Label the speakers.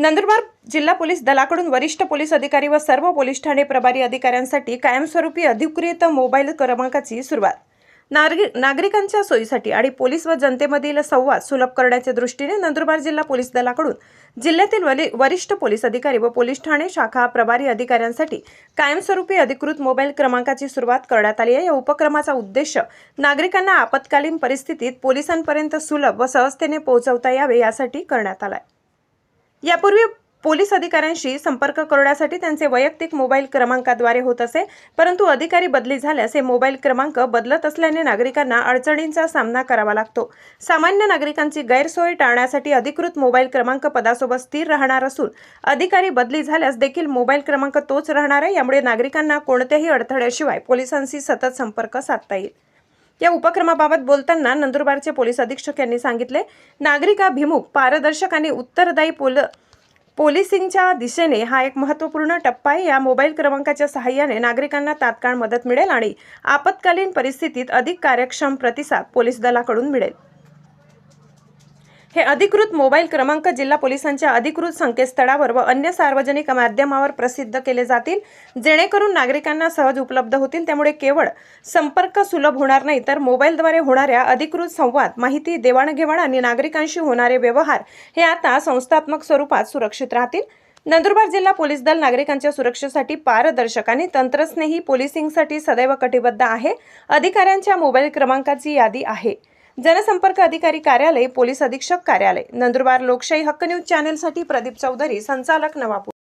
Speaker 1: नंदुरबार जिल्हा पोलीस दलाकडून वरिष्ठ पोलीस अधिकारी व सर्व पोलीस ठाणे प्रभारी अधिकाऱ्यांसाठी कायमस्वरूपी अधिकृत मोबाईल क्रमांकाची सुरुवात. नागरिक नागरिकांच्या सोयीसाठी आणि पोलीस व जनतेमधील संवाद सुलभ करण्याच्या दृष्टीने नंदुरबार जिल्हा पोलीस दलाकडून जिल्ह्यातील वली वरिष्ठ पोलीस अधिकारी व पोलीस ठाणे शाखा प्रभारी अधिकाऱ्यांसाठी कायमस्वरूपी अधिकृत मोबाईल क्रमांकाची सुरुवात करण्यात आली आहे. या उपक्रमाचा उद्देश नागरिकांना आपत्कालीन परिस्थितीत पोलिसांपर्यंत सुलभ व सहजतेने पोहोचवता यावे यासाठी करण्यात आला आहे. यापूर्वी पोलीस अधिकाऱ्यांशी संपर्क करण्यासाठी त्यांचे वैयक्तिक मोबाईल क्रमांकाद्वारे होत असे परंतु अधिकारी बदली झाल्यास हे मोबाईल क्रमांक बदलत असल्याने नागरिकांना अडचणींचा सामना करावा लागतो. सामान्य नागरिकांची गैरसोय टाळण्यासाठी अधिकृत मोबाईल क्रमांक पदासोबत स्थिर राहणार असून अधिकारी बदली झाल्यास देखील मोबाईल क्रमांक तोच राहणार आहे यामुळे नागरिकांना कोणत्याही अडथळ्याशिवाय पोलिसांशी सतत संपर्क साधता येईल. या उपक्रमाबाबत बोलताना नंदुरबारचे पोलीस अधीक्षक यांनी सांगितले नागरिकाभिमुख पारदर्शक आणि उत्तरदायी पोल पोलिसिंगच्या दिशेने हा एक महत्त्वपूर्ण टप्पा आहे. या मोबाईल क्रमांकाच्या सहाय्याने नागरिकांना तात्काळ मदत मिळेल आणि आपत्कालीन परिस्थितीत अधिक कार्यक्षम प्रतिसाद पोलीस दलाकडून मिळेल. हे अधिकृत मोबाईल क्रमांक जिल्हा पोलिसांच्या अधिकृत संकेतस्थळावर व अन्य सार्वजनिक माध्यमावर प्रसिद्ध केले जातील. जेणेकरून नागरिकांना सहज उपलब्ध होतील. त्यामुळे केवळ संपर्क सुलभ होणार नाही तर मोबाईलद्वारे होणाऱ्या अधिकृत संवाद माहिती देवाणघेवाण आणि नागरिकांशी होणारे व्यवहार हे आता संस्थात्मक स्वरूपात सुरक्षित राहतील. नंदुरबार जिल्हा पोलीस दल नागरिकांच्या सुरक्षेसाठी पारदर्शक आणि तंत्रस्नेही पोलिसिंगसाठी सदैव कटिबद्ध आहे. अधिकाऱ्यांच्या मोबाईल क्रमांकाची यादी आहे. जनसंपर्क अधिकारी कार्यालय पोलीस अधीक्षक कार्यालय नंदुरबार लोकशाही हक्क न्यूज चॅनेलसाठी प्रदीप चौधरी संचालक नवापूर.